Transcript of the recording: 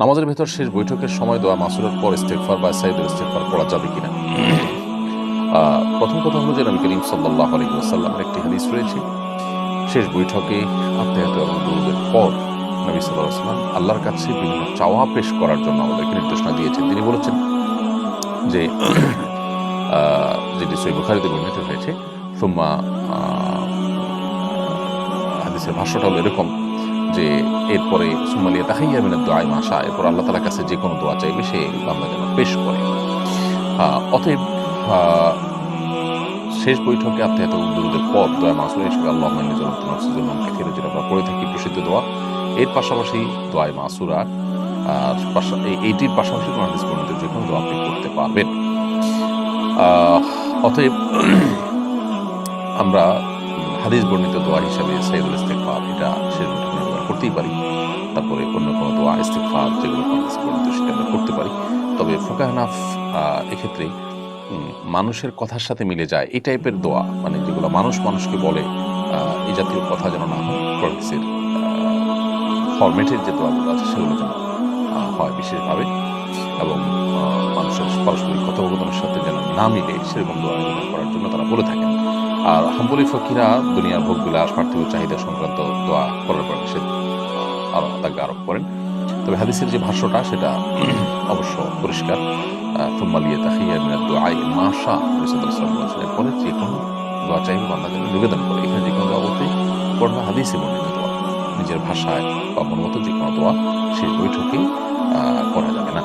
নামাজের ভেতর শেষ বৈঠকের সময় দেওয়া মাসুরের পর ইস্তেকফার বা সাইদুল ইস্তেকফার পড়া যাবে কিনা? প্রথম কথা হলো যে নবী করিম সাল্লাহ আলী একটি হাদিস রয়েছে। শেষ বৈঠকে আত্মায়াত এবং দুরুদের পর নবী সাল্লাহ সাল্লাম আল্লাহর কাছে বিভিন্ন চাওয়া পেশ করার জন্য আমাদেরকে নির্দেশনা দিয়েছেন। তিনি বলেছেন যে যেটি সই বুখারিতে বর্ণিত হয়েছে, সোম্মা হাদিসের ভাষ্যটা হলো এরকম যে এরপরে সুমালিয়া তাহাইয়া মিনের দোয়াই মাসা এরপর আল্লাহ তালার কাছে যে কোনো দোয়া চাইবে, সে বান্দা যেন পেশ করে। অতএব শেষ বৈঠকে আত্মীয়ত দুরুদের পর দোয়া মাসুল হিসেবে আল্লাহ নিজল নফসিজুল্লামকে ফিরে যেটা আমরা পড়ে থাকি, প্রসিদ্ধ দোয়া। এর পাশাপাশি দোয়ায় মাসুরা এইটির পাশাপাশি হাদিস বর্ণিত যে কোনো দোয়া আপনি করতে পারবেন। অতএব, আমরা হাদিস বর্ণিত দোয়া হিসাবে সাইদুল ইস্তেকফার এটা শেষ করতেই পারি। তারপরে অন্য কোনো দোয়া ইস্তেকফার যেগুলো বর্ণিত সেটা আমরা করতে পারি। তবে ফোকাহনাফ এক্ষেত্রে মানুষের কথার সাথে মিলে যায় এই টাইপের দোয়া মানে যেগুলো মানুষ মানুষকে বলে এই জাতীয় কথা যেন না হয় ফরম্যাটের যে দোয়াগুলো আছে সেগুলো যেন হয় বিশেষভাবে। এবং মানুষের পারস্পরিক কথোপকথনের সাথে যেন না মিলে সেরকম দোয়া নিবেদন করার জন্য তারা বলে থাকেন। আর হাম্বলি ফকিরা, দুনিয়ার ভোগ বিলাস পার্থিব চাহিদা সংক্রান্ত দোয়া করার পর নিষেধ তাকে আরোপ করেন। তবে হাদিসের যে ভাষ্যটা, সেটা অবশ্য পরিষ্কার। ফুম্মালিয়া তাহিয়া মিনাদ দোয়াই মাশা রসুলাম বলেছেন এরপরে যে কোনো দোয়া চাইবে, বান্দা যেন নিবেদন করে। এখানে যে কোনো দোয়া বলতে পড়বে হাদিসে বর্ণিত দোয়া। নিজের ভাষায় বা মন মতো যে কোনো দোয়া সেই বৈঠকেই করা যাবে না।